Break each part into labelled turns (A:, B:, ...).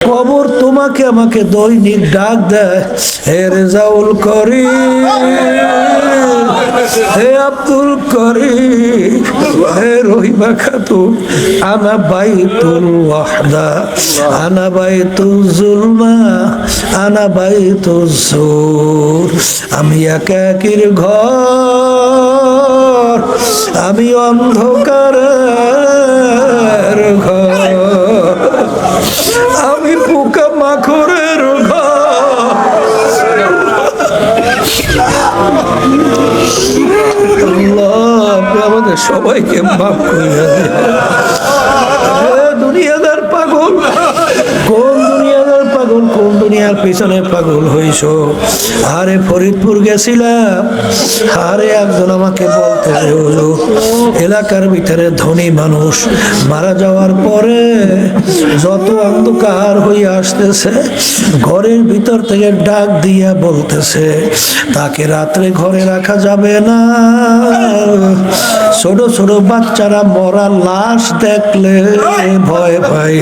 A: কবর তোমাকে আমাকে দৈনিক ডাক দেয়। হে রেজাউল করি হে আব্দুল করি হে রহিমা খাতুন, আনা বাইতুল ওয়াহদা, আনা বাইতুল জুলমা, আনা বাইতুল জুর। আমি একাকির ঘর, আমি অন্ধকার ঘর। ঘর। আল্লাহ আমাদের সবাইকে মাফ করে পিছনে পাগল হইছ? আরে ফরিদপুর গেছিলাম। আরে একজন আমাকে বলতে এলাকার ভিতরে ধনী মানুষ মারা যাওয়ার পরে যত অন্ধকার হয়ে আসতেছে, ঘরের ভিতর থেকে ডাক দিয়া বলতেছে, তাকে রাত্রে ঘরে রাখা যাবে না। ছোট ছোট বাচ্চারা মরা লাশ দেখলে ভয় পায়।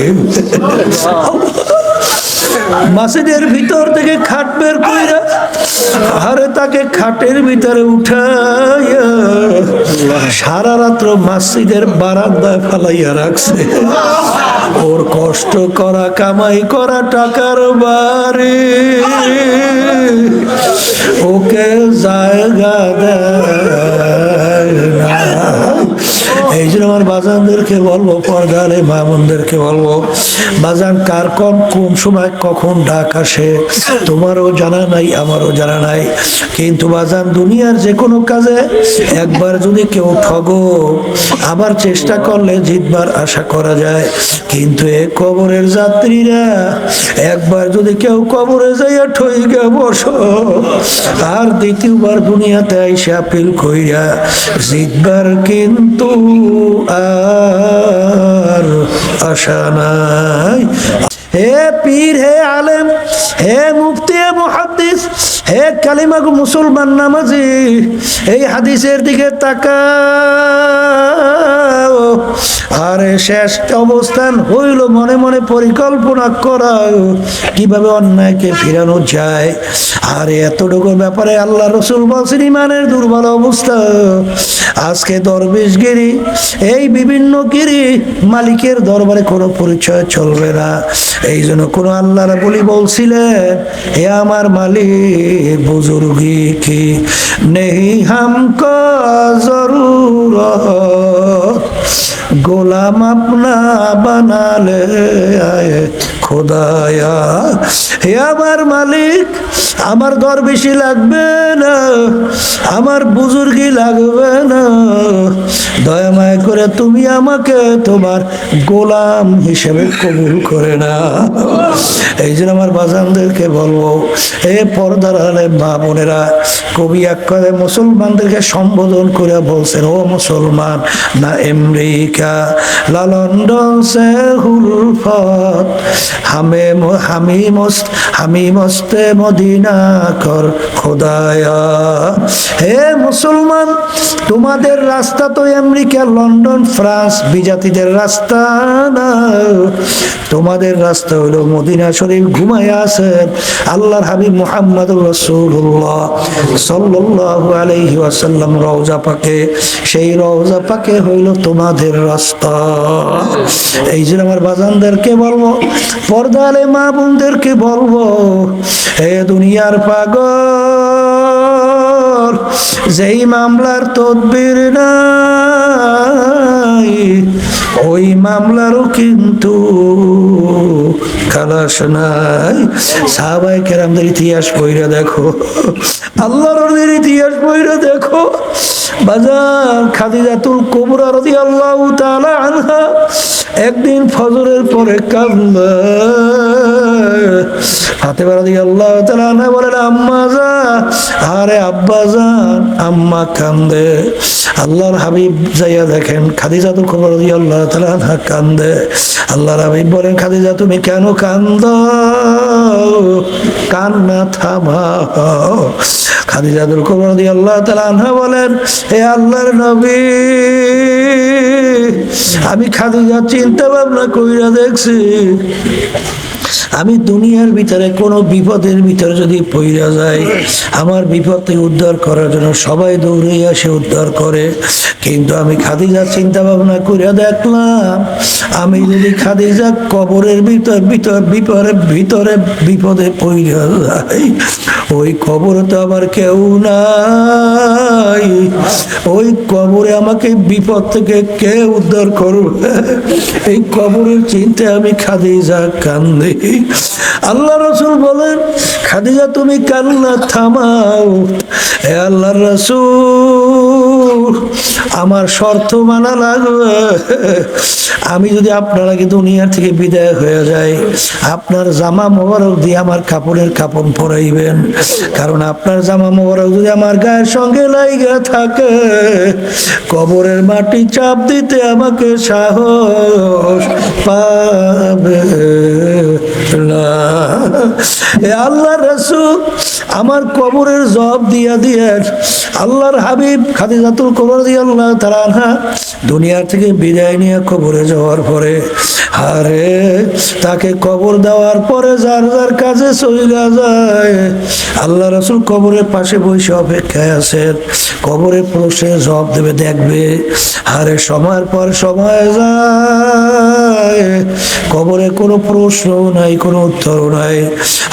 A: মাসিদের ভিতর থেকে খাট বের কইরা আরে তাকে খাটের ভিতরে উঠাইয়া সারা রাত্র মসজিদের বারান্দায় ফালাইয়া রাখছে। ওর কষ্ট করা, কামাই করা টাকার বাড়ি। ওকে জায়গা দেয় এই জন্য আমার বাজানদেরকে বলব পর্দালে মামুনদেরকে বলব, বাজান কার কোন কোন সময় কখন ডাক আসে, তোমারও জানা নাই, আমারও জানা নাই। কিন্তু বাজান, দুনিয়ার যে কোনো কাজে একবার যদি কেউ ঠগো, আবার চেষ্টা করলে জিতবার আশা করা যায়। কিন্তু এ কবরের যাত্রীরা একবার যদি কেউ কবরে যাইয়া ঠইগা বসো, আর দ্বিতীয়বার দুনিয়াতে আইসা আপিল কইরা জিতবার কিন্তু আর আশা নাই। হে পীর, হে আলেম, হে মুফতি, হে মহাদিস হে কালিমাগু মুসলমান নামাজি, এই হাদিসের দিকে তাকাও। আরে শেষ অবস্থান হইল মনে মনে পরিকল্পনা করা। কীভাবে অন্যায়কে ফিরানো যায়? আর এতটুকু ব্যাপারে আল্লাহ রসুল বলছেন, ইমানের দুর্বল অবস্থা। আজকে দরবেশগিরি, এই বিভিন্ন গিরি মালিকের দরবারে কোনো পরিচয় চলবে না। এই জন্য কোনো আল্লাহ বলি বলছিলেন হে আমার মালিক, বুজুর্গি কি? নেই হামকা জরুরত। গোলাম আপনা বানালে আয় খোদায়া, হে আমার মালিক, আমার দর বেশি লাগবে না, আমার বুজুর্গি লাগবে না। দয়া দয়াময় করে তুমি আমাকে তোমার গোলাম হিসেবে কবুল করে না এই জন্য আমার বাজানদেরকে বলব এ পর্দার আলে মা বোনেরা, কবি এক করে মুসলমানদেরকে সম্বোধন করে বলছেন, ও মুসলমান, না আমেরিকা লা লন্ডন সে হুলফত হামে ম- হামি মস্ত মদিনা কর খোদায়া। হে মুসলমান, তোমাদের রাস্তা তো আমেরিকা, লন্ডন, ফ্রান্স, বিজাতিদের রাস্তা না। তোমাদের রাস্তা হলো মদিনা শরীফ, ঘুমায় আছেন আল্লাহর হাবিব মোহাম্মদ রসুল্লাহ সাল্লাল্লাহু আলাইহি ওয়াসাল্লাম রওজা পাকে, সেই রওজা পাকে হইল তোমাদের রাস্তা। এই জন্য আমার বাজানদেরকে বলব পর্দালে মা বোনদেরকে বলব হে দুনিয়ার পাগল, যেই মামলার তদবির নাই, ওই মামলারও কিন্তু খালাস নাই। সাহাবাই কেরামদের ইতিহাস বইরা দেখো, আল্লাহর ইতিহাস বইরা দেখো। বাজার খাদিজাতুল কুবরা রাদিয়াল্লাহু তাআলা আনহা একদিন ফজরের পরে কাঁদবে। ফাতেমা রাদিয়াল্লাহু তাআলা আনহা বলেন, আম্মা যা আরে আব্বা জান আম্মা কান্দে। আল্লাহর হাবিব যাইয়া দেখেন খাদিজাতুল কুবরা রাদিয়াল্লাহু তাআলা আনহা কান্দে। আল্লাহর হাবিব বলেন, খাদিজা, তুমি কেন কান্দ? কান্না থামাও। খাদিজাতুল কুবরা আল্লাহ তাআলা আনহা বলেন, হে আল্লাহর নবী, আমি খাদিজা চিন্তা ভাবনা কইরা দেখছি আমি দুনিয়ার ভিতরে কোনো বিপদের ভিতরে যদি পইরা যাই, আমার বিপদ থেকে উদ্ধার করার জন্য সবাই দৌড়ে আসে উদ্ধার করে। কিন্তু আমি খাদিজা চিন্তা ভাবনা করে দেখলাম, আমি যদি খাদিজা কবরের ভিতর ভিতর বিপরে ভিতরে বিপদে পইরা যাই, ওই কবরে তো আমার কেউ নাই। ওই কবরে আমাকে বিপদ থেকে কে উদ্ধার করবে? এই কবরের চিন্তায় আমি খাদিজা কান্দি। আল্লাহ রসুল বলেন, খাদিজা, তুমি কান্না থামাও। এ আল্লাহ রসুল, আমার শর্ত মানা লাগবে। আমি যদি আপনার আগে দুনিয়ার থেকে বিদায় হয়ে যাই, আপনার জামা মোবারক দিয়ে আমার কাপড়ের কাপড় পরাইবেন। কারণ আপনার জামা মোবারক যদি আমার গায়ের সঙ্গে লাইগা থাকে, কবরের মাটি চাপ দিতে আমাকে সাহস পাবে। আল্লাহ রসুল আমার কবরের জব দিয়া দিয়ে আল্লাহর হাবিব খাদিজাতুল কবর দিয়ে আল্লাহ তারা দুনিয়ার থেকে বিদায় নিয়ে কবরে যাওয়ার পরে আরে তাকে কবর দেওয়ার পরে যার যার কাজে চলে যায়, আল্লাহ রসুল কবরের পাশে বসে অপেক্ষায় আছেন। কবরে প্রশ্নে জবাব দেবে, দেখবে আরে সময়ের পর সময় যায়। কবরে কোনো প্রশ্ন নাই, কোনো উত্তর নাই।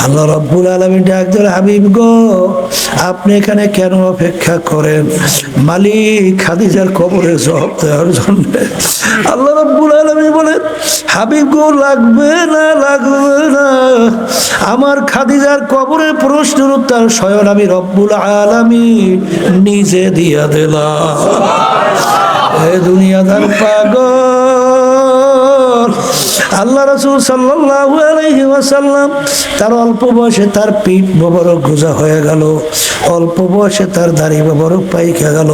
A: আল্লাহ রব্বুল আলমী ডাকদের হাবিব গো, আপনি এখানে কেন অপেক্ষা করেন? মালিক খাদিজার কবরে জবাব দেওয়ার জন্য। আল্লাহ রব্বুল আলমী বলেন হাবিব গো, লাগবে না লাগবে না। আমার খাদিজার কবরে প্রশ্নের উত্তর স্বয়ং আমি রব্বুল আলমী নিজে দিয়া দিলাম। এ দুনিয়াদার পাগল। আল্লাহ রসুল সাল্লাহ তার অল্প বয়সে তার পিঠ বড় গোজা হয়ে গেল। অল্প বয়সে তার দাড়ি বড় পাইকা গেল।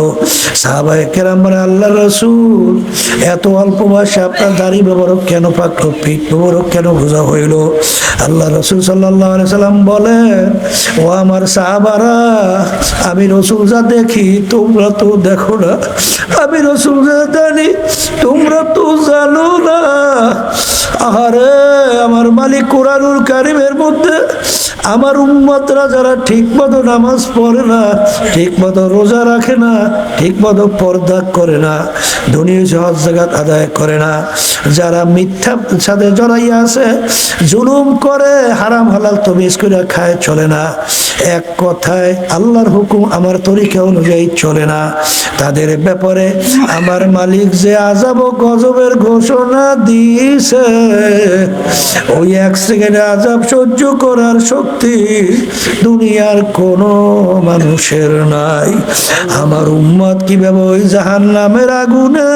A: সাহাবায় কেরাম বলে আল্লাহ রসুল, এত অল্প বয়সে আপনার দাড়ি বড় কেন পাকলো? পিঠ বড় কেন গোজা হইল? আল্লাহ রসুল সাল্লাম বলেন, ও আমার সাহাবারা, আমি রসুল যা দেখি, তোমরা তো দেখো না। আমি রসুল যা জানি, তোমরা তো জানো না। আহারে, আমার মালিক কোরআনুল কারিমের মধ্যে, আমার উম্মতরা যারা ঠিক মতো নামাজ পড়ে না, ঠিক মতো রোজা রাখে না, ঠিক মতো পর্দা করে না, দুনিয়া সহজ জায়গা আদায় করে না। যারা মিথ্যা সাথে জড়াইয়া আছে, জুলুম করে হারাম হালাল তবিজ করে খায়, চলে না। এক কথায়, আল্লাহর হুকুম আমার তরিকা অনুযায়ী চলে না। তাদের ব্যাপারে আমার মালিক যে আজাব ও গজবের ঘোষণা দিয়েছে, ওই এক সেকেন্ডে আজাব সহ্য করার শক্তি দুনিয়ার কোনো মানুষের নাই। আমার উম্মত কীভাবে ওই জাহান নামের আগুনে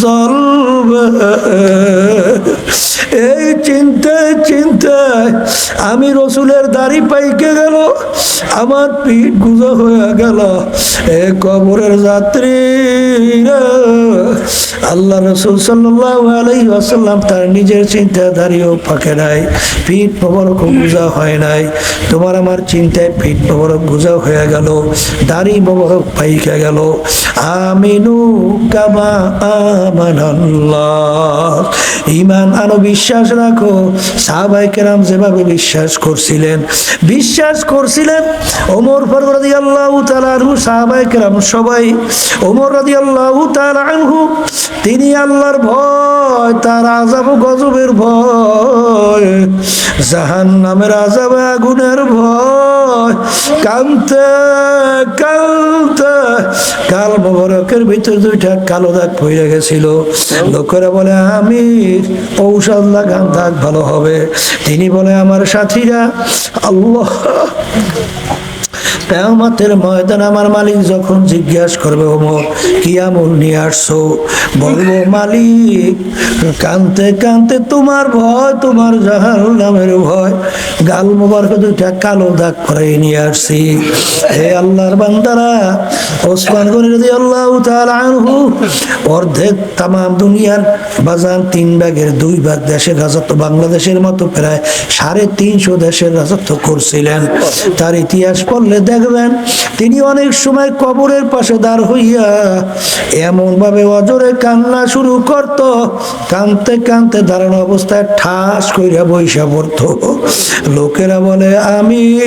A: জ্বলবে? এই চিন্তায় চিন্তায় আমি রসুলের দাড়ি পাইকে গেল আমার পিঠ গুজো হয়ে গেল। এ কবরের যাত্রী আল্লাহ রসুল আলাই তার নিজের চিন্তা দাঁড়িয়েও ফাঁকে নাই। পিঠ প্রবরক গুজা হয় নাই। তোমার আমার চিন্তায় পিঠ প্রবরক গুজা হয়ে গেল, দাড়ি প্রবরক পাইকে গেল। আমিনু কামা আমানাল্লাহ। ইমান আনো, বিশ্বাস রাখো সাহাবাই কেরাম যেভাবে বিশ্বাস করছিলেন বিশ্বাস করছিলেন, ওমর ফারুক রাদিয়াল্লাহু তাআলা আনহু সাহাবাই কেরাম সবাই, ওমর রাদিয়াল্লাহু তাআলা আনহু তিনি আল্লাহর ভয়, তার আযাব ও গজবের ভয় জাহান নামের আযাব আগুনের ভয়। কান্তে কান্তে, কাল মোবারকের ভিতর দুইটা কালো দাগ পড়ে গেছিল। লোকেরা বলে আমি ঔষধ লাগান, দাগ ভালো হবে। তিনি বলে, আমার সাথীরা, আল্লাহ কেয়ামতের ময়দান আমার মালিক যখন জিজ্ঞাসা করবে, ওমর, কি আমল নিয়ে আসছো? বলব, মালিক, কানতে কানতে তোমার ভয়, তোমার জাহাল নামের ভয়, গাল মোবারক দুইটা কালো দাগ করে নিয়ে আসছি। হে আল্লাহর বান্দারা, ওসমান গনি রাদি আল্লাহ আনহু, অর্ধেক তামাম দুনিয়ার বাজান তিন ভাগের দুই ভাগ দেশের রাজত্ব বাংলাদেশের মতো প্রায় সাড়ে তিনশো দেশের রাজত্ব করছিলেন। তার ইতিহাস দেখ দেখবেন তিনি অনেক সময় কবরের পাশে দাঁড় হইয়া এমন ভাবে অজরে কান্না শুরু করত। কানতে কানতে দাঁড়ানো অবস্থায় ঠাস কইরা বৈশা পড়তো। লোকেরা বলে আমি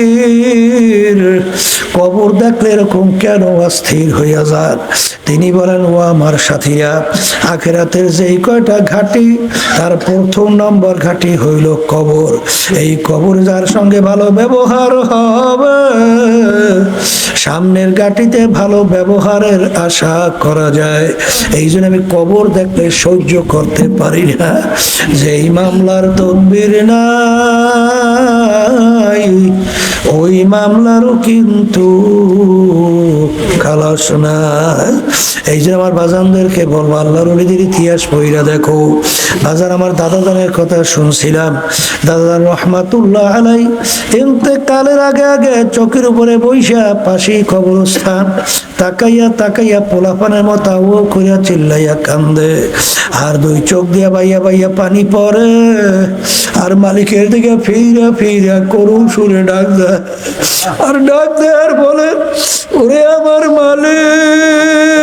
A: কবর দেখলে এরকম কেন অস্থির হইয়া যান? তিনি বলেন, ও আমার সাথীরা, আখেরাতের যেই কয়টা ঘাটি, তার প্রথম নম্বর ঘাটি হইল কবর। এই কবর যার সঙ্গে ভালো ব্যবহার হবে। সামনের ঘাটিতে ভালো ব্যবহারের আশা করা যায়। এই জন্য আমি কবর দেখলে সহ্য করতে পারি না। যে এই মামলার তদবির নাই, ওই মামলারও কিন্তু খালাস নাই। এই যে আমার বাজানদেরকে বলব, আল্লাহর অলিদের ইতিহাস বইরা দেখো। বাজার আমার দাদা দানের কথা শুনছিলাম। দাদা রহমাতুল্লাহ আলাই কালের আগে আগে চোখের উপরে বৈশা পাশেই কবরস্থান। তাকাইয়া তাকাইয়া পোলাপানের মতো ও করিয়া চিল্লাইয়া কান্দে। আর দুই চোখ দিয়া বাইয়া বাইয়া পানি পড়ে। আর মালিকের দিকে ফিরা ফিরা করুণ সুরে ডাক আর ডাক দেয় আর বলে, ওরে আমার মালিক,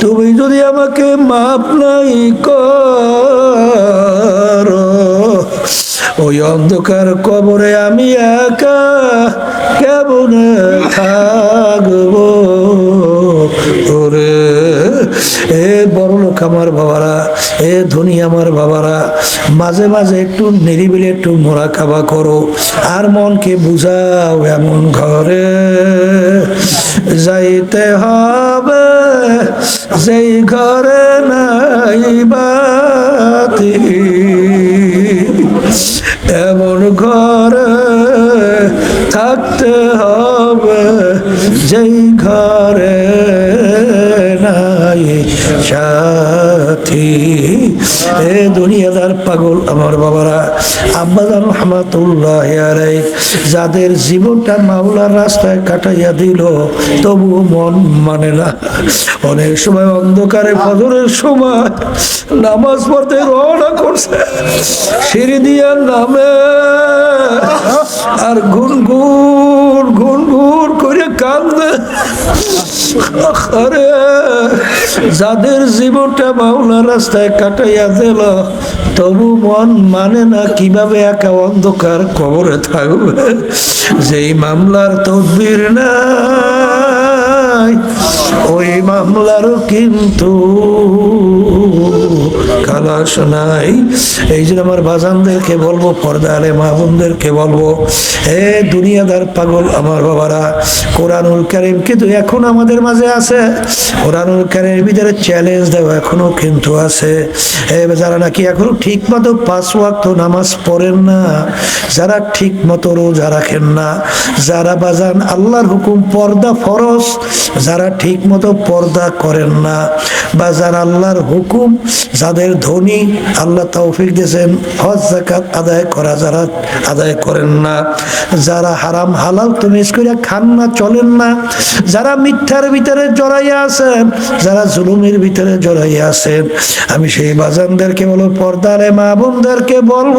A: তুমি যদি আমাকে মাপ নাই কর ওই অন্ধকার কবরে আমি একা কেমন থাকব? ওরে, এ বড় লোক আমার বাবারা, এ ধনী আমার বাবারা, মাঝে মাঝে একটু নিরিবিলি একটু মোরা খাবা করো, আর মনকে বুঝাও এমন ঘরে। যাইতে হবে, যেই ঘরে নাই বাতি। এমন ঘরে থাকতে হবে যেই ঘরে নাই সাথী। এ দুনিয়াদার পাগল আমার বাবারা আব্বাজান রহমাতুল্লাহ যাদের জীবনটা মাওলার রাস্তায় কাটাইয়া দিল, তবুও মন মানে না। অনেক সময় অন্ধকারে ফজরের সময় নামাজ পড়তে রওনা করছে, সিঁড়ি দিয়ে নামে, আর গুন গুন করে কান্দে যাদের জীবনটা মাওলা রাস্তায় কাটাইয়া গেল তবু মন মানে না কীভাবে একা অন্ধকার কবরে থাকবে? যেই মামলার তদবির নাই, ওই মামলারও কিন্তু খালাস নাই এই জন্য আমার বাজানদেরকে বলব পর্দা আলে মাহবুনদেরকে বলব হে দুনিয়াদার পাগল আমার বাবারা, কোরআনুল কারিম কিন্তু এখন আমাদের মাঝে আছে। কোরআনুল কারিমের ভিতরে চ্যালেঞ্জ দেওয়া এখনও কিন্তু আছে। এ যারা নাকি এখনও ঠিক মতো পাঁচ ওয়াক্ত নামাজ পড়েন না, যারা ঠিক মতো রোজা রাখেন না, যারা বাজান আল্লাহর হুকুম পর্দা ফরজ, যারা ঠিক মতো পর্দা করেন না বা যারা আল্লাহর হুকুম যাদের ধনী, আল্লাহ তৌফিক দিয়েছেন, হজ জাকাত আদায় করা যারা আদায় করেন না, যারা হারাম হালাল তুমিস করে খান না, চলেন না, যারা মিথ্যার ভিতরে জড়াইয়া আছেন, যারা জুলুমের ভিতরে জড়াইয়া আছেন, আমি সেই বাজানদেরকে বলব, পর্দারে মা বোনদেরকে বলব,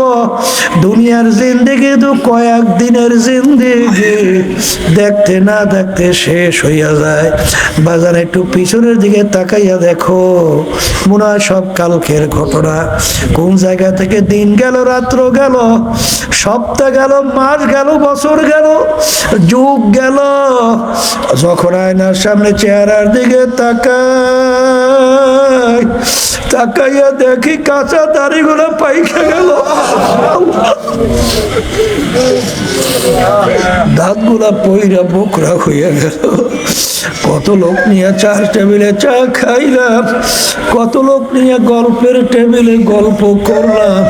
A: দুনিয়ার জিন্দিগি তো কয়েক দিনের জিন্দিগি, দেখতে না দেখতে শেষ হইয়া যায়। বাজার একটু পিছনের দিকে তাকাইয়া দেখো মনে হয় সব কালকের ঘটনা। কোন জায়গা থেকে দিন গেল, রাত্র গেল, সপ্তাহ গেল, মাস গেল, বছর গেল, যুগ গেল। যখন আয়নার সামনে চেহারার দিকে তাকাই তাকাইয়া দেখি কাঁচা দাড়ি দাড়িগুলো পাইকে গেল। দাঁতগুলা পইরা বোকরা হইয়া গেল। কত লোক নিয়ে চার টেবিলে চা খাইলাম, কত লোক নিয়ে গল্পের টেবিলে গল্প করলাম,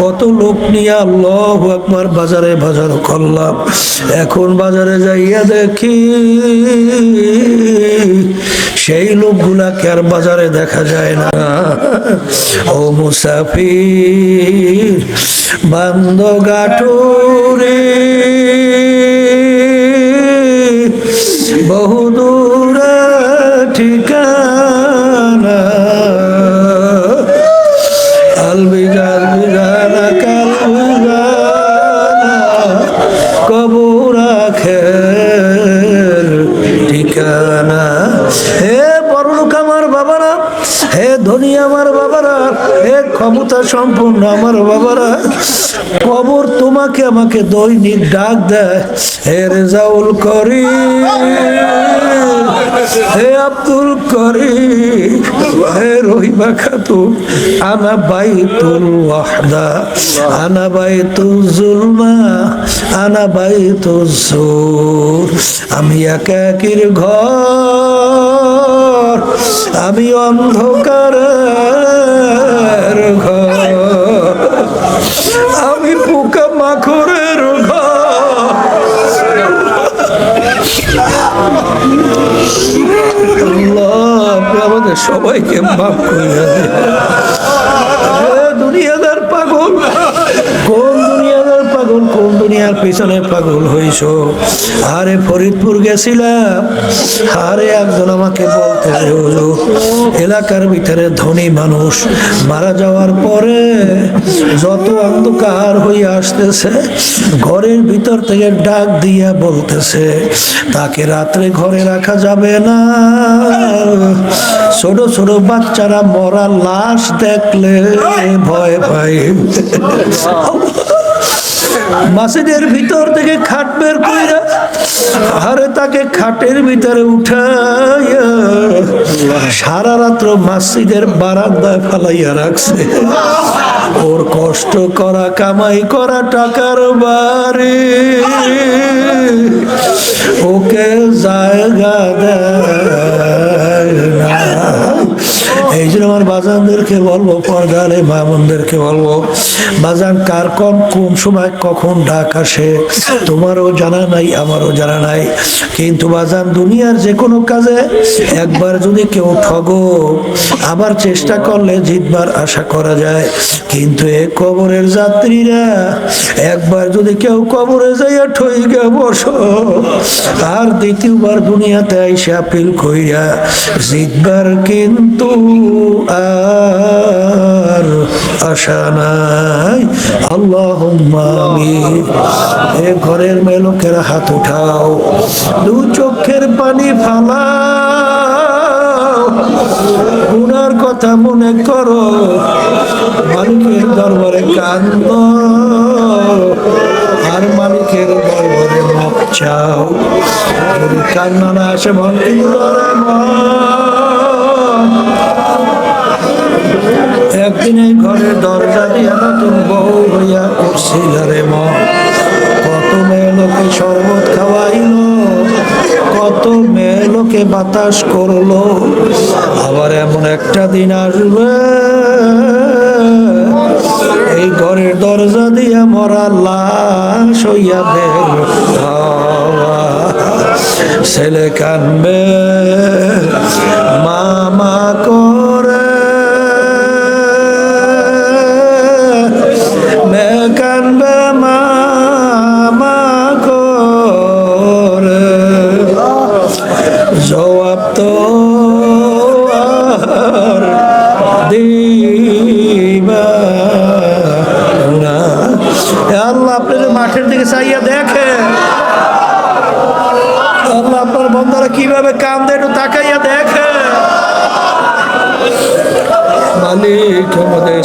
A: কত লোক নিয়ে আল্লাহ একবার বাজারে বাজার করলাম। এখন বাজারে যাইয়া দেখি সেই লোকগুলাকে আর বাজারে দেখা যায় না। ও মুসাফির বান্দ গাটুরে তোমাকে আমাকে দৈনিক ডাক দেয়, হে করি হে আব্দুল করি হে রহিমা খাতুন, আনা বাইতুল ওয়াহদা, আনা বাইতুল জুলমা, আনা বাইতুল সুর আমি একাকির ঘর, আমি অন্ধকারের ঘর। পোকা মাখরের ঘর আমাদের সবাইকে মাফ করে দুনিয়ার পিছনে পাগল হইছ? আরে ফরিদপুর গেছিলাম আরে একজন আমাকে বলতে এলাকার ভিতরে ধনী মানুষ মারা যাওয়ার পরে যত অন্ধকার হয়ে আসতেছে, ঘরের ভিতর থেকে ডাক দিয়া বলতেছে, তাকে রাত্রে ঘরে রাখা যাবে না। ছোট ছোট বাচ্চারা মরা লাশ দেখলে ভয় পায়। মাসিদের ভিতর থেকে খাট বের কইরা আরে তাকে খাটের ভিতরে উঠাইয়া সারা রাত্র মসজিদের বারান্দায় ফালাইয়া রাখছে। ওর কষ্ট করা, কামাই করা টাকার বাড়ি। ওকে জায়গা দেয় এই জন্য আমার বাজানদেরকে বলব পর্দালে মামুনদেরকে বলব, বাজান কার কোন কোন সময় কখন ডাক আসে, তোমারও জানা নাই, আমারও জানা নাই। কিন্তু বাজান, দুনিয়ার যে কোনো কাজে একবার যদি কেউ ঠগো, আবার চেষ্টা করলে জিতবার আশা করা যায়। কিন্তু এ কবরের যাত্রীরা একবার যদি কেউ কবরে যাইয়া ঠইগা বসো, আর দ্বিতীয়বার দুনিয়াতে আইসে আপিল কইরা জিতবার কিন্তু আর আশা নাই। আল্লাহ এ ঘরের মেলোকের হাত উঠাও। দু চোখের পানি ফালাও। গুনার কথা মনে করো। মালিকের দরবারে কান্দ। আর মালিকের দরবারে মুখ চাও। কান্না না আসে, মন উঠছিল রে কত মেয়ে লোকে শরবত খাওয়াইল কত মেয়ে লোকে বাতাস করল, আবার এমন একটা দিন আসবে, এই ঘরের দরজা দিয়ে মরা লাশ হইয়া বের। ছেলে কানবে মামা করে জবাব তো দিবা আল্লাহ আপনাদের মাঠের দিকে চাইয়া দেখে আল্লাহ আপনার বন্ধারা কীভাবে কান্দে একটু তাকাইয়া দেখে মালিক আমাদের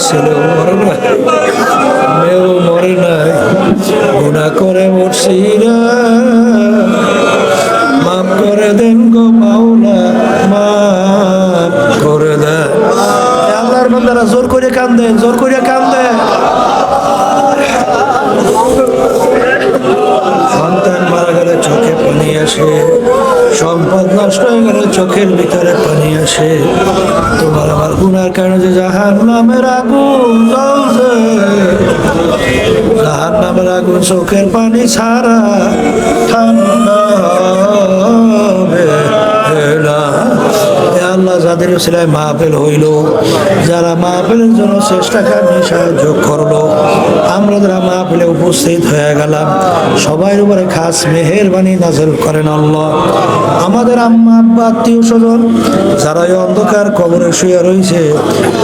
A: কান্দে, জোর করে কান্দে। সন্তান মারা গেলে চোখে পানি আসে, সম্পদ নষ্ট হয়ে গেলে চোখের ভিতরে পানি আসে। তোমার আমার গুনার কারণে যে জাহান নামের আগুন জ্বলছে জাহান নামের আগুন চোখের পানি ছাড়া ঠান্ডা যাদের মাহফিল হইল যারা মাহফিলের জন্য চেষ্টা কারণে সাহায্য করল আমরা যারা মাহফিলে উপস্থিত হয়ে গেলাম সবাই উপরে খাস মেহেরবানি নাজল করেন আল্লাহ। আমাদের আম্মা, আব্বা, আত্মীয় স্বজন যারা এই অন্ধকার কবরে শুয়ে রয়েছে,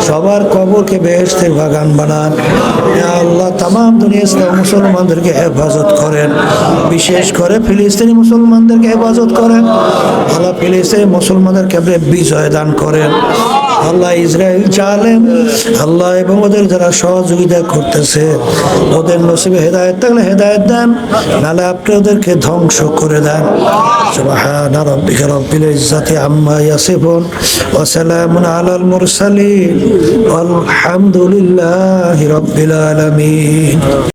A: সবার কবরকে বেহেস্তের বাগান বানান। আল্লাহ তাম দুনিয়া মুসলমানদেরকে হেফাজত করেন। বিশেষ করে ফিলিস্তিনি মুসলমানদেরকে হেফাজত করেন। আল্লাহ ফিলিস্তিনি মুসলমানদেরকে বিজয় দান করেন। আল্লাহ ইসরায়েল চালেন আল্লাহ এবং ওদের যারা সহযোগিতা করতেছে ওদের নসিবে হেদায়ত থাকলে হেদায়ত দেন নাহলে আপনি ওদেরকে ধ্বংস করে দেন সুবহান রাব্বিকা রব্বিল ইজ্জাতি আম্মা ইয়াসিফুন ওয়া সালামুন আলাল মুরসালিন والحمد لله رب العالمين